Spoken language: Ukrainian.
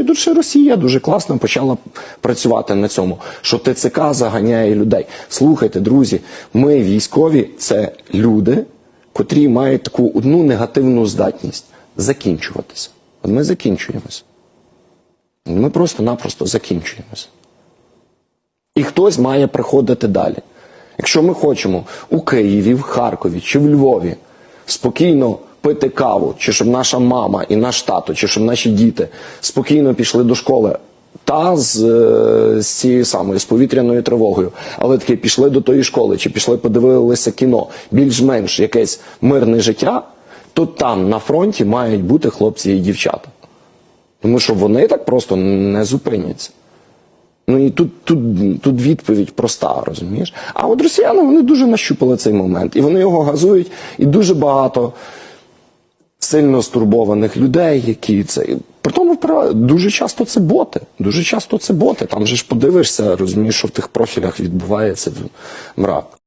і ще Росія дуже класно почала працювати на цьому, що ТЦК заганяє людей. Слухайте, друзі, ми військові це люди, котрі мають таку одну негативну здатність закінчуватися. От ми закінчуємося. Ми просто-напросто закінчуємося. І хтось має приходити далі. Якщо ми хочемо у Києві, в Харкові чи в Львові спокійно пити каву, чи щоб наша мама і наш тато, чи щоб наші діти спокійно пішли до школи. Та з, е, з цією самою з повітряною тривогою, але таки пішли до тої школи, чи пішли подивилися кіно, більш-менш якесь мирне життя, то там на фронті мають бути хлопці і дівчата. Тому що вони так просто не зупиняться. Ну і тут, тут, тут відповідь проста, розумієш? А от росіяни вони дуже нащупали цей момент, і вони його газують, і дуже багато сильно стурбованих людей, які це. При тому дуже часто це боти. Дуже часто це боти. Там же ж подивишся, розумієш, що в тих профілях відбувається мрак.